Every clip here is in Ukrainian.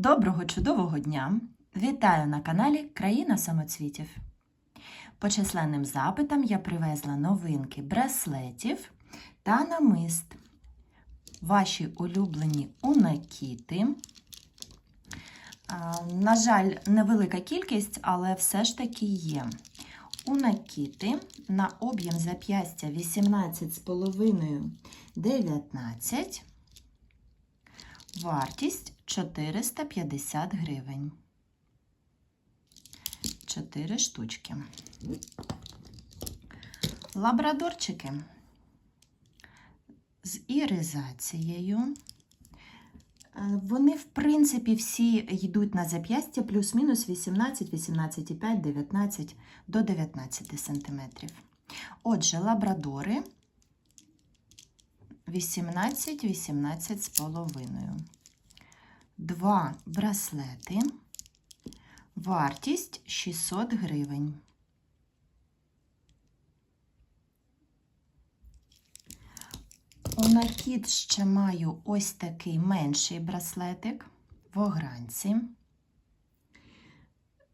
Доброго чудового дня! Вітаю на каналі Країна самоцвітів. По численним запитам я привезла новинки браслетів та намист. Ваші улюблені унакіти. На жаль, невелика кількість, але все ж таки є. Унакіти на об'єм зап'ястя 18,5 19. Вартість 450 гривень. 4 штучки. Лабрадорчики з іризацією. Е, Вони, в принципі, всі йдуть на зап'ястя плюс-мінус 18, 18,5, 19 до 19 см. Отже, лабрадори 18, 18 з половиною. Два браслети. Вартість 600 гривень. У накид ще маю ось такий менший браслетик в огранці.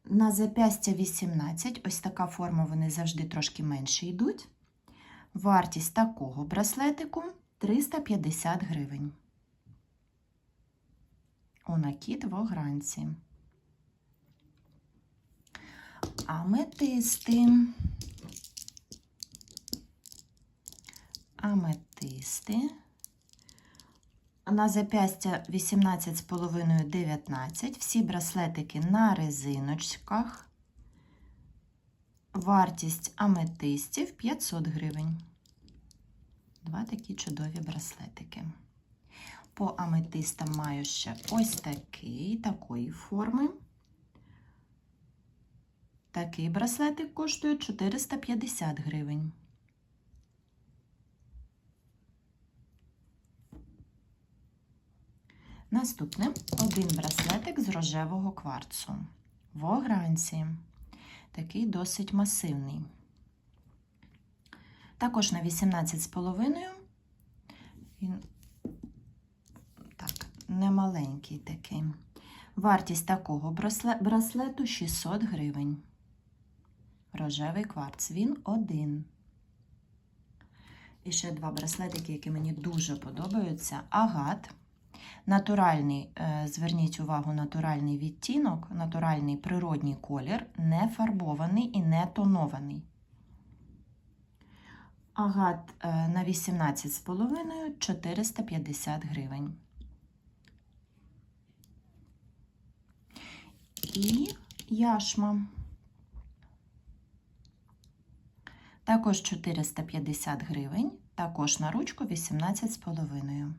На запястя 18, ось така форма, вони завжди трошки менше йдуть. Вартість такого браслетику 350 гривень. У накид в огранці. Аметисти. Аметисти. На запястя 18,5 19. Всі браслетики на резиночках. Вартість аметистів 500 гривень. Два такі чудові браслетики. По аметистам маю ще ось такий, такої форми. Такий браслетик коштує 450 гривень. Наступне один браслетик з рожевого кварцу. В огранці. Такий досить масивний. Також на 18,5. Він немаленький такий. Вартість такого браслету 600 гривень. Рожевий кварц. Він один. І ще два браслетики, які мені дуже подобаються. Агат. Натуральний, е, зверніть увагу, натуральний відтінок, натуральний природній колір, не фарбований і не тонований. Агат е, на 18,5 450 гривень. І яшма. Також 450 гривень, також на ручку 18,5.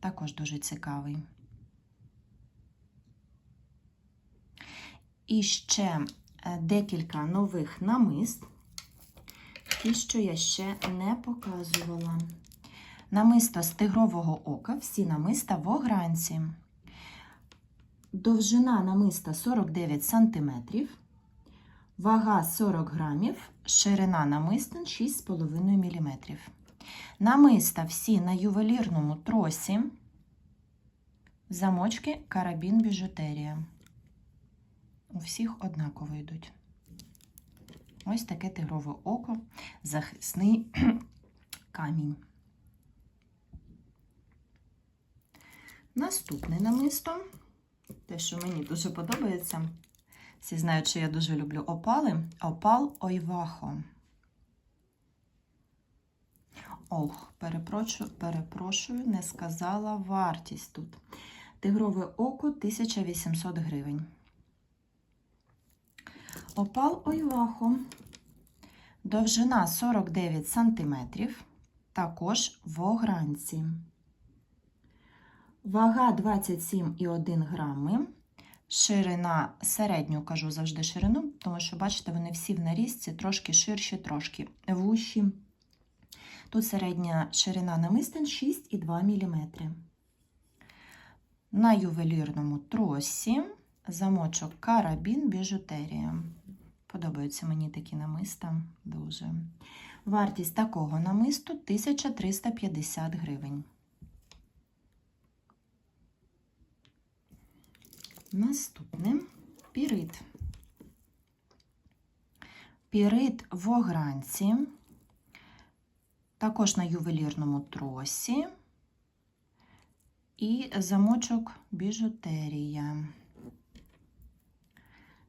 Також дуже цікавий. І ще декілька нових намист, ті, що я ще не показувала. Намисто з тигрового ока, всі намиста в огранці. Довжина намиста 49 см, вага 40 грамів, ширина намистин 6,5 мм. Намиста всі на ювелірному тросі, замочки, карабін, біжутерія. У всіх однаково йдуть. Ось таке тигрове око, захисний камінь. Наступне намисто, те, що мені дуже подобається. Всі знають, що я дуже люблю опали. Опал Ойвахо. Ох, перепрошую, перепрошую, не сказала вартість тут. Тигрове око 1800 гривень. Опал Ойвахо. Довжина 49 см, також в огранці. Вага 27,1 грами. Ширина середню, кажу завжди ширину, тому що, бачите, вони всі в нарізці трошки ширші, трошки вущі. Тут середня ширина намистин 6,2 мм. На ювелірному тросі замочок карабін біжутерія. Подобаються мені такі намиста дуже. Вартість такого намисту 1350 гривень. Наступне пірит. Пірит в огранці, також на ювелірному тросі і замочок біжутерія.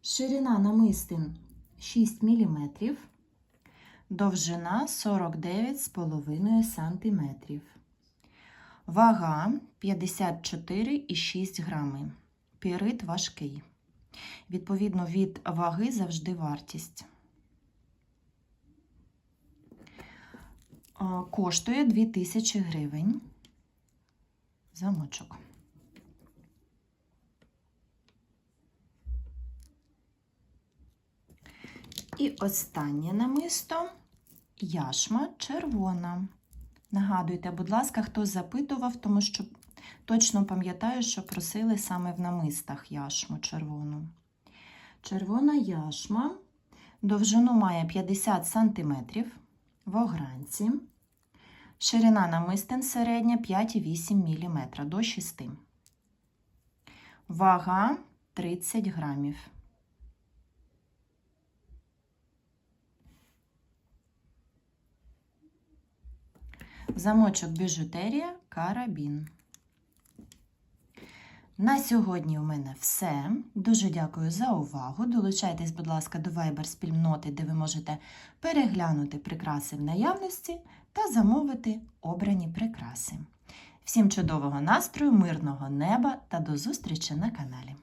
Ширина намистин 6 мм, довжина 49,5 см. Вага 54,6 грами. Пірит важкий. Відповідно, від ваги завжди вартість. Коштує 2000 гривень. Замочок. І останнє намисто яшма червона. Нагадуйте, будь ласка, хто запитував, тому що точно пам'ятаю, що просили саме в намистах яшму червону. Червона яшма довжину має 50 см в огранці. Ширина намистин середня 5,8 мм до 6. Вага 30 грамів. Замочок біжутерія карабін. На сьогодні у мене все. Дуже дякую за увагу. Долучайтесь, будь ласка, до Viber спільноти, де ви можете переглянути прикраси в наявності та замовити обрані прикраси. Всім чудового настрою, мирного неба та до зустрічі на каналі.